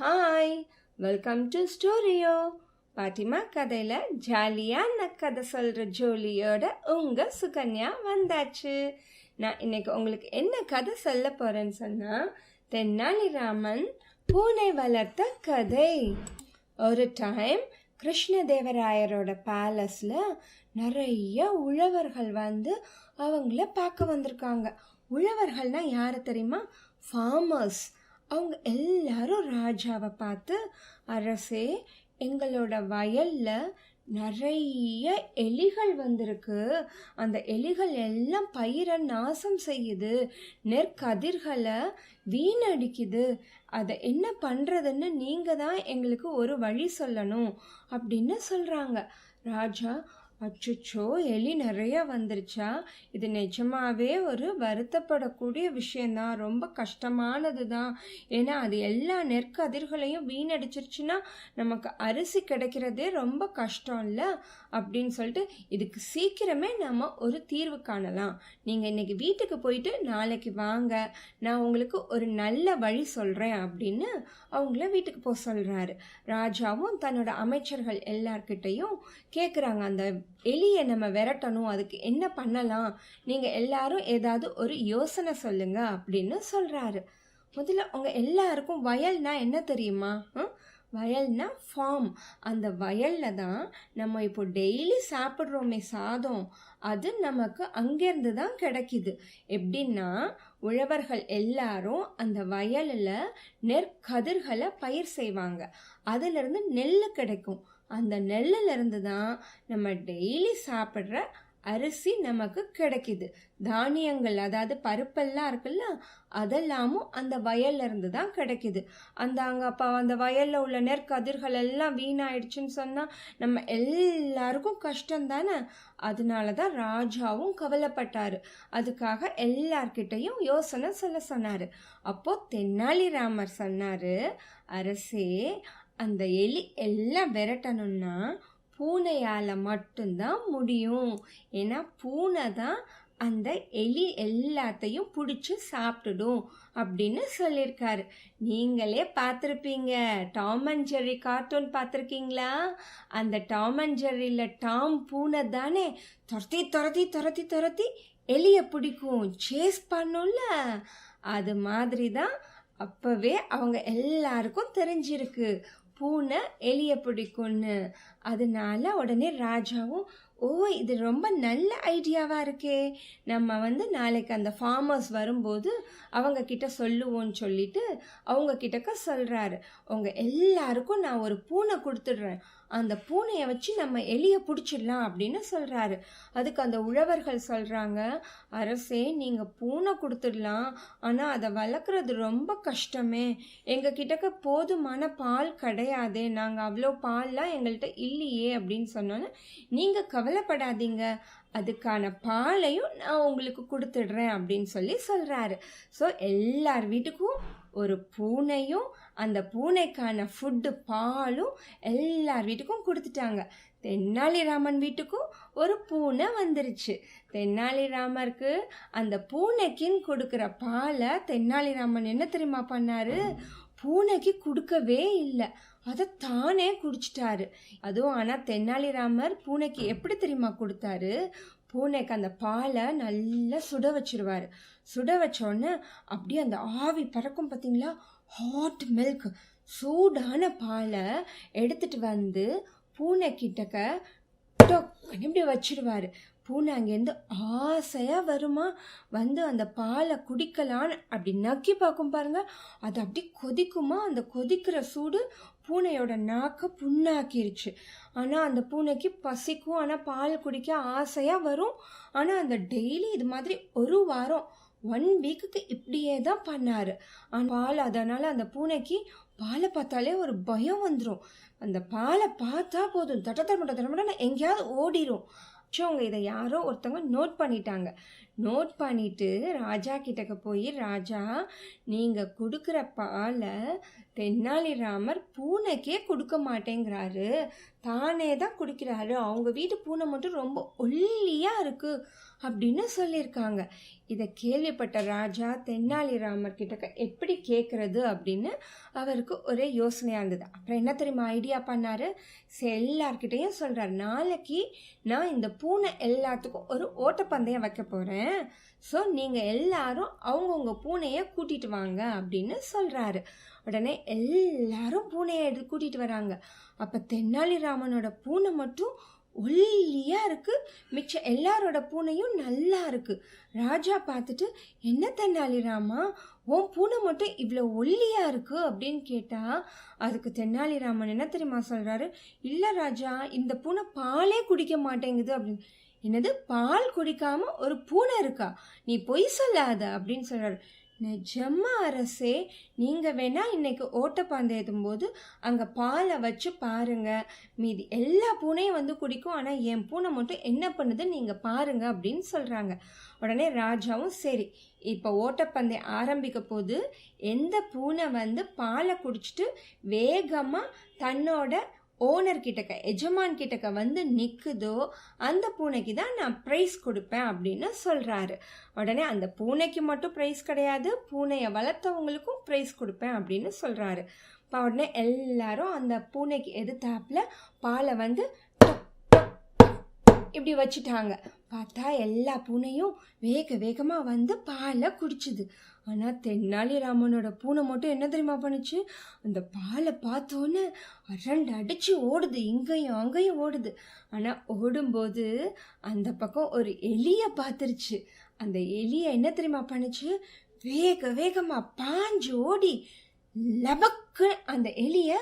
Hi welcome to ஸ்டோரியோ பாட்டிமா கதையில் ஜாலியாக கதை சொல்கிற ஜோலியோட உங்கள் சுகன்யா வந்தாச்சு. நான் இன்னைக்கு உங்களுக்கு என்ன கதை சொல்ல போகிறேன்னு சொன்னால் தென்னாலிராமன் பூனை வளர்த்த கதை. ஒரு டைம் கிருஷ்ணதேவராயரோட பேலஸில் நிறைய உழவர்கள் வந்து அவங்கள பார்க்க வந்திருக்காங்க. உழவர்கள்னா யார் தெரியுமா? ஃபார்மர்ஸ் அவங்க எல்லாரும் ராஜாவை பார்த்து அரசே எங்களோட வயலில் நிறைய எலிகள் வந்திருக்கு. அந்த எலிகள் எல்லாம் பயிரை நாசம் செய்யுது. நெற்கதிர்களை வீணடிக்குது. அதை என்ன பண்ணுறதுன்னு நீங்கள் தான் எங்களுக்கு ஒரு வழி சொல்லணும். அப்படின்னு சொல்கிறாங்க ராஜா அச்சுச்சோ எலி நிறைய வந்துருச்சா? இது நிஜமாவே ஒரு வருத்தப்படக்கூடிய விஷயந்தான். ரொம்ப கஷ்டமானது தான் ஏன்னா அது எல்லா நெற்கதிர்களையும் வீணடிச்சிருச்சுன்னா நமக்கு அரிசி கிடைக்கிறதே ரொம்ப கஷ்டம் இல்லை அப்படின்னு சொல்லிட்டு இதுக்கு சீக்கிரமே நம்ம ஒரு தீர்வு காணலாம். நீங்கள் இன்றைக்கி வீட்டுக்கு போயிட்டு நாளைக்கு வாங்க. நான் உங்களுக்கு ஒரு நல்ல வழி சொல்கிறேன் அப்படின்னு அவங்கள வீட்டுக்கு போக சொல்கிறாரு ராஜாவும் தன்னோட அமைச்சர்கள் எல்லார்கிட்டையும் கேட்குறாங்க அந்த எலியை நம்ம விரட்டணும் அதுக்கு என்ன பண்ணலாம்? நீங்கள் எல்லாரும் ஏதாவது ஒரு யோசனை சொல்லுங்க அப்படின்னு சொல்கிறாரு முதல்ல உங்கள் எல்லாருக்கும் வயல்னா என்ன தெரியுமா? வயல்னா ஃபார்ம் அந்த வயலில் தான் நம்ம இப்போ டெய்லி சாப்பிட்றோமே சாதம். அது நமக்கு அங்கேருந்து தான் கிடைக்கிது. எப்படின்னா உழவர்கள் எல்லாரும் அந்த வயலில் நெற்கதிர்களை பயிர் செய்வாங்க. அதிலிருந்து நெல் கிடைக்கும். அந்த நெல்லிலிருந்து தான் நம்ம டெய்லி சாப்பிட்ற அரிசி நமக்கு கிடைக்குது. தானியங்கள் அதாவது பருப்பெல்லாம் இருக்குல்ல அதெல்லாமும் அந்த வயல்ல இருந்து தான் கிடைக்குது. அந்த அங்கே அப்போ அந்த வயலில் உள்ள நெற்கதிர்கள் எல்லாம் வீணாயிடுச்சுன்னு சொன்னால் நம்ம எல்லாருக்கும் கஷ்டம் தானே? அதனால தான் ராஜாவும் கவலைப்பட்டார். அதுக்காக எல்லார்கிட்டையும் யோசனை சொல்ல சொன்னார். அப்போது தென்னாலிராமர் சொன்னார் அரசே அந்த எலி எல்லாம் விரட்டணும்னா பூனையால் மட்டும்தான் முடியும். ஏன்னா பூனை தான் அந்த எலி எல்லாத்தையும் பிடிச்சி சாப்பிட்டுடும் அப்படின்னு சொல்லியிருக்காரு. நீங்களே பார்த்துருப்பீங்க. டாம் அண்ட் ஜெர்ரி கார்ட்டூன் பார்த்துருக்கீங்களா? அந்த டாம் அண்ட் ஜெர்ரியில் டாம் பூனை தானே துரத்தி துரத்தி துரத்தி துரத்தி எலியை பிடிக்கும். சேஸ் பண்ணும்ல. அது மாதிரி தான் அப்போவே அவங்க எல்லாருக்கும் தெரிஞ்சிருக்கு. பூனை எலியை பிடிக்கும்னு. அதனால உடனே ராஜாவும் ஓ இது ரொம்ப நல்ல ஐடியாவாக இருக்கே. நம்ம வந்து நாளைக்கு அந்த ஃபார்மர்ஸ் வரும்போது அவங்க கிட்ட சொல்லுவோன்னு சொல்லிட்டு அவங்க கிட்டக்க சொல்கிறாரு அவங்க எல்லாருக்கும் நான் ஒரு பூனை கொடுத்துடுறேன். அந்த பூனையை வச்சு நம்ம எலியை பிடிச்சிடலாம் அப்படின்னு சொல்கிறாரு அதுக்கு அந்த உழவர்கள் சொல்கிறாங்க அரசே நீங்கள் பூனை கொடுத்துடலாம். ஆனால் அதை வளர்க்குறது ரொம்ப கஷ்டமே. எங்கள் கிட்டக்க போதுமான பால் கிடையாதே. நாங்கள் அவ்வளோ பால்லாம் எங்கள்கிட்ட இல்லையே அப்படின்னு சொன்னோன்னே நீங்கள் கவலைப்படாதீங்க. அதுக்கான பாலையும் நான் உங்களுக்கு கொடுத்துடுறேன் அப்படின்னு சொல்லி சொல்கிறாரு ஸோ எல்லார் வீட்டுக்கும் ஒரு பூனையும் அந்த பூனைக்கான ஃபுட்டு பாலும் எல்லார் வீட்டுக்கும் கொடுத்துட்டாங்க. தென்னாலிராமன் வீட்டுக்கும் ஒரு பூனை வந்துருச்சு. தென்னாலிராமருக்கு அந்த பூனைக்குன்னு கொடுக்குற பாலை தென்னாலிராமன் என்ன தெரியுமா பண்ணாரு? பூனைக்கு கொடுக்கவே இல்லை. அதை தானே குடிச்சிட்டாரு. அதுவும் ஆனால் தென்னாலிராமர் பூனைக்கு எப்படி தெரியுமா கொடுத்தாரு? பூனைக்கு அந்த பாலை நல்லா சுட வச்சிருவார். சுட வச்சோடனே அப்படியே அந்த ஆவி பறக்கும் பார்த்தீங்களா ஹாட் மில்க் சூடான பாலை எடுத்துகிட்டு வந்து பூனை கிட்டக்க டொக்குன்னு இப்படி வச்சிருவாரு பூனை அங்கேருந்து ஆசையாக வருமா? வந்து அந்த பாலை குடிக்கலான்னு அப்படி நக்கி பார்க்கும் பாருங்க. அது அப்படி கொதிக்குமா? அந்த கொதிக்கிற சூடு பூனையோட நாக்கை புண்ணாக்கிருச்சு. ஆனால் அந்த பூனைக்கு பசிக்கும். ஆனால் பால் குடிக்க ஆசையாக வரும். ஆனால் அந்த டெய்லி இது மாதிரி ஒரு வாரம் ஒன் வீக்குக்கு இப்படியே தான் பண்ணார் ஆனால் பால் அதனால் அந்த பூனைக்கு பாலை பார்த்தாலே ஒரு பயம் வந்துடும் அந்த பாலை பார்த்தா போதும் தட்ட தரமட்ட தரமட்ட எங்கேயாவது ஓடிரும் அவங்க இதை யாரோ ஒருத்தவங்க நோட் பண்ணிட்டாங்க நோட் பண்ணிட்டு ராஜா கிட்டக்க போய் ராஜா நீங்கள் கொடுக்குற பாலை தென்னாலிராமர் பூனைக்கே கொடுக்க மாட்டேங்கிறாரு. தானே தான் குடிக்கிறாரு. அவங்க வீட்டு பூனை மட்டும் ரொம்ப ஒல்லியாக இருக்குது அப்படின்னு சொல்லியிருக்காங்க. இதை கேள்விப்பட்ட ராஜா தென்னாலிராமர் கிட்டக்க எப்படி கேட்குறது அப்படின்னு அவருக்கு ஒரே யோசனையாக இருந்தது. அப்புறம் என்ன தெரியுமா ஐடியா பண்ணாரு? சரி எல்லார்கிட்டையும் சொல்கிறார் நாளைக்கு நான் இந்த பூனை எல்லாத்துக்கும் ஒரு ஓட்டப்பந்தயம் வைக்க போகிறேன் ஸோ நீங்கள் எல்லாரும் அவங்கவுங்க பூனையை கூட்டிகிட்டு வாங்க அப்படின்னு சொல்கிறாரு உடனே எல்லாரும் பூனையை எடுத்து கூட்டிகிட்டு வராங்க. அப்போ தென்னாலிராமனோட பூனை மட்டும் ஒல்லியாக இருக்குது மிச்சம் எல்லாரோட பூனையும் நல்லா இருக்குது ராஜா பார்த்துட்டு என்ன தென்னாலிராமா உன் பூனை மட்டும் இவ்வளோ ஒல்லியாக இருக்குது அப்படின்னு கேட்டால் அதுக்கு தென்னாலிராமன் என்ன தெரியுமா சொல்கிறாரு இல்லை ராஜா இந்த பூனை பாலே குடிக்க மாட்டேங்குது. அப்படின்னு. என்னது? பால் குடிக்காமல் ஒரு பூனை இருக்கா? நீ பொய் சொல்லாத. அப்படின்னு சொல்கிறாரு நிஜமா அரசே நீங்கள் வேணா இன்னைக்கு ஓட்டப்பந்தயத்தும் போது அங்கே பாலை வச்சு பாருங்க. மீதி எல்லா பூனையும் வந்து குடிக்கும். ஆனால் என் பூனை மட்டும் என்ன பண்ணுது? நீங்கள் பாருங்க அப்படின்னு சொல்கிறாங்க உடனே ராஜாவும் சரி இப்போ ஓட்டப்பந்தயம் ஆரம்பிக்க போது எந்த பூனை வந்து பாலை குடிச்சிட்டு வேகமாக தன்னோட ஓனர் கிட்டக்க எஜமான் கிட்டக்க வந்து நிற்குதோ அந்த பூனைக்கு தான் நான் ப்ரைஸ் கொடுப்பேன் அப்படின்னு சொல்கிறாரு உடனே அந்த பூனைக்கு மட்டும் ப்ரைஸ் கிடையாது பூனையை வளர்த்தவங்களுக்கும் ப்ரைஸ் கொடுப்பேன் அப்படின்னு சொல்கிறாரு இப்போ உடனே எல்லாரும் அந்த பூனைக்கு எதிர்த்தாப்புல பாலை வந்து இப்படி வச்சுட்டாங்க. பார்த்தா எல்லா பூனையும் வேக வேகமாக வந்து பாலை குடிச்சுது. ஆனால் தென்னாலிராமனோட பூனை மட்டும் என்ன தெரியுமா பண்ணுச்சு? அந்த பாலை பார்த்தோன்னே அரண்டு அடித்து ஓடுது. இங்கேயும் அங்கேயும் ஓடுது. ஆனால் ஓடும்போது அந்த பக்கம் ஒரு எலியை பார்த்துருச்சு. அந்த எலியை என்ன தெரியுமா பண்ணுச்சு? வேக வேகமாக பாஞ்சு ஓடி லபக்கு அந்த எலியை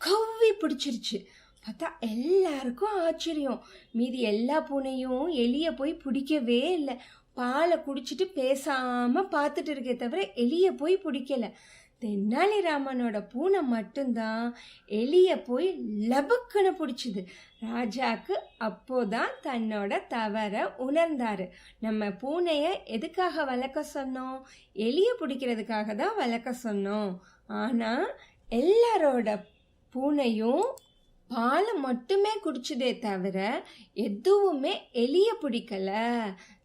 கவ்வி பிடிச்சிருச்சு. பார்த்தா எல்லாருக்கும் ஆச்சரியம். மீதி எல்லா பூனையும் எலியை போய் பிடிக்கவே இல்லை. பாலை குடிச்சிட்டு பேசாமல் பார்த்துட்டு இருக்கே தவிர எலியை போய் பிடிக்கல. தென்னாலிராமனோட பூனை மட்டும்தான் எலியை போய் லபக்குன்னு பிடிச்சிது. ராஜாக்கு அப்போதான் தன்னோட தவறை உணர்ந்தார். நம்ம பூனையை எதுக்காக வளர்க்க சொன்னோம்? எலியை பிடிக்கிறதுக்காக தான் வளர்க்க சொன்னோம். ஆனால் எல்லாரோட பூனையும் பாலை மட்டுமே குடிச்சதே தவிர எதுவுமே எலியை பிடிக்கலை.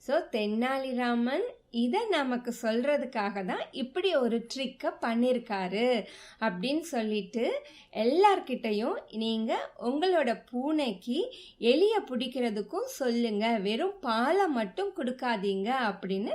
ஸோ தென்னாலிராமன் இதை நமக்கு சொல்கிறதுக்காக தான் இப்படி ஒரு ட்ரிக்கை பண்ணியிருக்காரு அப்படின்னு சொல்லிட்டு எல்லார்கிட்டையும் நீங்கள் உங்களோட பூனைக்கு எலியை பிடிக்கிறதுக்கும் சொல்லுங்கள் வெறும் பாலை மட்டும் கொடுக்காதீங்க அப்படின்னு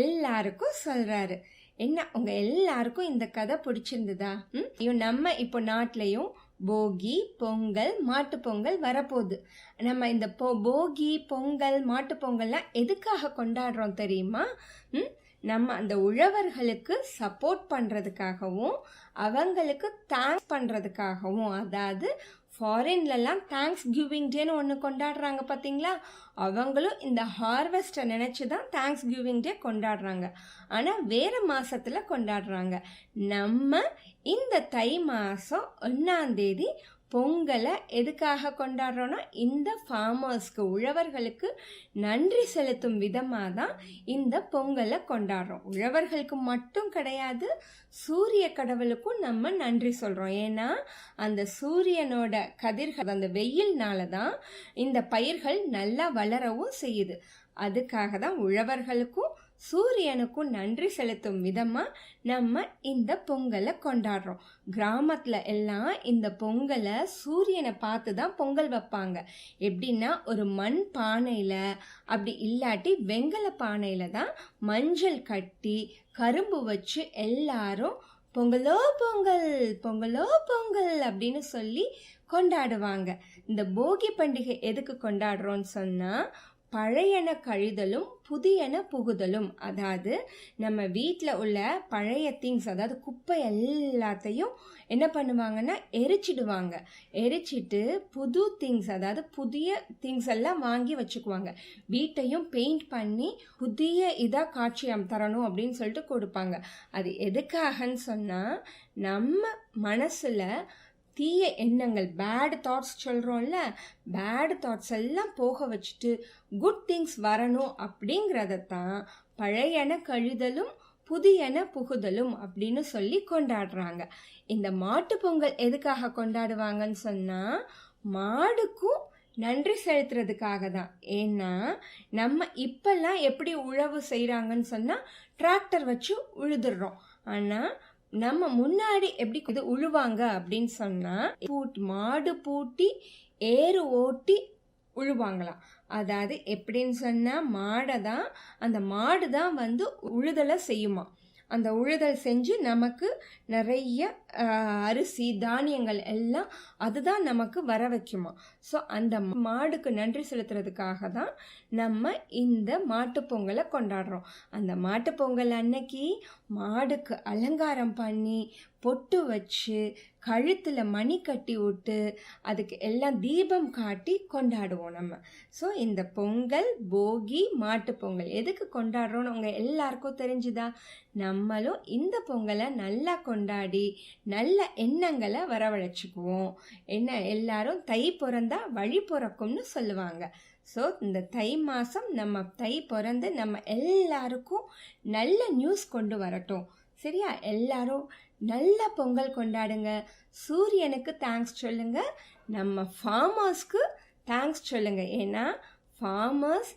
எல்லாருக்கும் சொல்கிறாரு என்ன உங்கள் எல்லாருக்கும் இந்த கதை பிடிச்சிருந்ததா? ம்? நம்ம இப்போ நாட்டிலையும் போகி பொங்கல் மாட்டு பொங்கல் வரப்போகுது. நம்ம இந்த பொ போகி பொங்கல் மாட்டு பொங்கல்லாம் எதுக்காக கொண்டாடுறோம் தெரியுமா? ம்? நம்ம அந்த உழவர்களுக்கு சப்போர்ட் பண்ணுறதுக்காகவும் அவங்களுக்கு தேங்க்ஸ் பண்ணுறதுக்காகவும் அதாவது ஃபாரின்லலாம் தேங்க்ஸ் கிவிங் டேன்னு ஒன்று கொண்டாடுறாங்க பார்த்தீங்களா அவங்களும் இந்த ஹார்வெஸ்ட்டை நினச்சி தான் தேங்க்ஸ் கிவிங் டே கொண்டாடுறாங்க. ஆனால் வேறு மாதத்தில் கொண்டாடுறாங்க. நம்ம இந்த தை மாதம் ஒன்றாந்தேதி பொங்கலை எதுக்காக கொண்டாடுறோன்னா இந்த ஃபார்மர்ஸ்க்கு உழவர்களுக்கு நன்றி செலுத்தும் விதமாக தான் இந்த பொங்கலை கொண்டாடுறோம். உழவர்களுக்கு மட்டும் கிடையாது சூரிய கடவுளுக்கும் நம்ம நன்றி சொல்கிறோம் ஏன்னா அந்த சூரியனோட கதிர்கள் அந்த வெயில்னால தான் இந்த பயிர்கள் நல்லா வளரவும் செய்யுது. அதுக்காக தான் உழவர்களுக்கும் சூரியனுக்கும் நன்றி செலுத்தும் விதமாக நம்ம இந்த பொங்கலை கொண்டாடுறோம். கிராமத்தில் எல்லாம் இந்த பொங்கலை சூரியனை பார்த்து தான் பொங்கல் வைப்பாங்க. எப்படின்னா ஒரு மண் பானையில் அப்படி இல்லாட்டி வெங்கல பானையில் தான் மஞ்சள் கட்டி கரும்பு வச்சு எல்லாரும் பொங்கலோ பொங்கல் பொங்கலோ பொங்கல் அப்படின்னு சொல்லி கொண்டாடுவாங்க. இந்த போகி பண்டிகை எதுக்கு கொண்டாடுறோன்னு சொன்னால் பழையன கழிதலும் புதியன புகுதலும். அதாவது நம்ம வீட்டில் உள்ள பழைய திங்ஸ் அதாவது குப்பை எல்லாத்தையும் என்ன பண்ணுவாங்கன்னா எரிச்சிடுவாங்க. எரிச்சிட்டு புது திங்ஸ் அதாவது புதிய திங்ஸ் எல்லாம் வாங்கி வச்சுக்குவாங்க. வீட்டையும் பெயிண்ட் பண்ணி புதிய இதாக காட்சியம் தரணும் அப்படின்னு சொல்லிட்டு கொடுப்பாங்க. அது எதுக்காகன்னு சொன்னால் நம்ம மனசில் தீய எண்ணங்கள் பேட் தாட்ஸ் சொல்கிறோம்ல பேட் தாட்ஸ் எல்லாம் போக வச்சுட்டு குட் திங்ஸ் வரணும் அப்படிங்கிறத தான் பழையன கழிதலும் புதியன புகுதலும் அப்படின்னு சொல்லி கொண்டாடுறாங்க. இந்த மாட்டு பொங்கல் எதுக்காக கொண்டாடுவாங்கன்னு சொன்னால் மாடுக்கும் நன்றி செலுத்துறதுக்காக தான். ஏன்னா நம்ம இப்பெல்லாம் எப்படி உழவு செய்கிறாங்கன்னு சொன்னால் டிராக்டர் வச்சு உழுதுடுறோம் ஆனால் நம்ம முன்னாடி எப்படி இது உழுவாங்க அப்படின்னு சொன்னால் பூட் மாடு பூட்டி ஏறு ஓட்டி உழுவாங்களாம். அதாவது எப்படின்னு சொன்னால் மாடை தான் அந்த மாடு தான் வந்து உழுதலை செய்யுமா அந்த உழுதல் செஞ்சு நமக்கு நிறைய அரிசி தானியங்கள் எல்லாம் அதுதான் நமக்கு வர வைக்குமா? ஸோ அந்த மாடுக்கு நன்றி செலுத்துறதுக்காக தான் நம்ம இந்த மாட்டுப் பொங்கலை கொண்டாடுறோம். அந்த மாட்டுப் பொங்கல் அன்னைக்கு மாடுக்கு அலங்காரம் பண்ணி பொட்டு வச்சு கழுத்தில் மணி கட்டி விட்டு அதுக்கு எல்லாம் தீபம் காட்டி கொண்டாடுவோம் நம்ம. ஸோ இந்த பொங்கல் போகி மாட்டுப்பொங்கல் எதுக்கு கொண்டாடுறோம்னு உங்கள் எல்லாருக்கும் தெரிஞ்சுதா? நம்மளும் இந்த பொங்கலை நல்லா கொண்டாடி நல்ல எண்ணங்களை வரவழைச்சிக்குவோம். என்ன எல்லாரும் தை பிறந்தா வழி பிறக்கும்னு சொல்லுவாங்க. ஸோ இந்த தை மாதம் நம்ம தை பிறந்து நம்ம எல்லாருக்கும் நல்ல நியூஸ் கொண்டு வரட்டும். சரியா? எல்லாரும் நல்ல பொங்கல் கொண்டாடுங்க. சூரியனுக்கு தேங்க்ஸ் சொல்லுங்க. நம்ம ஃபார்மர்ஸ்க்கு தேங்க்ஸ் சொல்லுங்க. ஏன்னா ஃபார்மர்ஸ்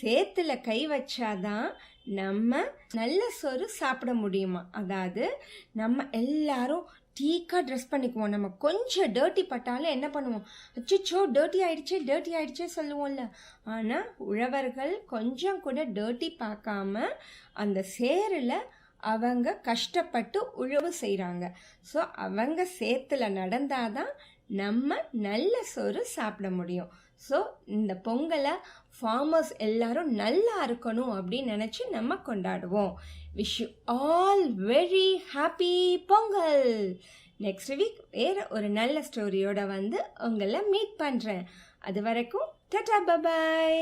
சேத்துல கை வச்சாதான் நம்ம நல்ல சோறு சாப்பிட முடியுமா? அதாவது நம்ம எல்லாரும் டீக்காக ட்ரெஸ் பண்ணிக்குவோம். நம்ம கொஞ்சம் டேர்ட்டி பட்டாலும் என்ன பண்ணுவோம்? அச்சோ டேர்ட்டி ஆயிடுச்சே டேர்ட்டி ஆயிடுச்சே சொல்லுவோம்ல. ஆனால் உழவர்கள் கொஞ்சம் கூட டேர்ட்டி பார்க்காம அந்த சேரில் அவங்க கஷ்டப்பட்டு உழவு செய்கிறாங்க ஸோ அவங்க சேத்துல நடந்தாதான் நம்ம நல்ல சோறு சாப்பிட முடியும். ஸோ இந்த பொங்கலை ஃபார்மர்ஸ் எல்லாரும் நல்லா இருக்கணும் அப்படின்னு நினச்சி நம்ம கொண்டாடுவோம். Wish you all very happy Pongal. Next week வேறு ஒரு நல்ல ஸ்டோரியோட வந்து உங்களை மீட் பண்ணுறேன் அது வரைக்கும் டட்டா பபாய்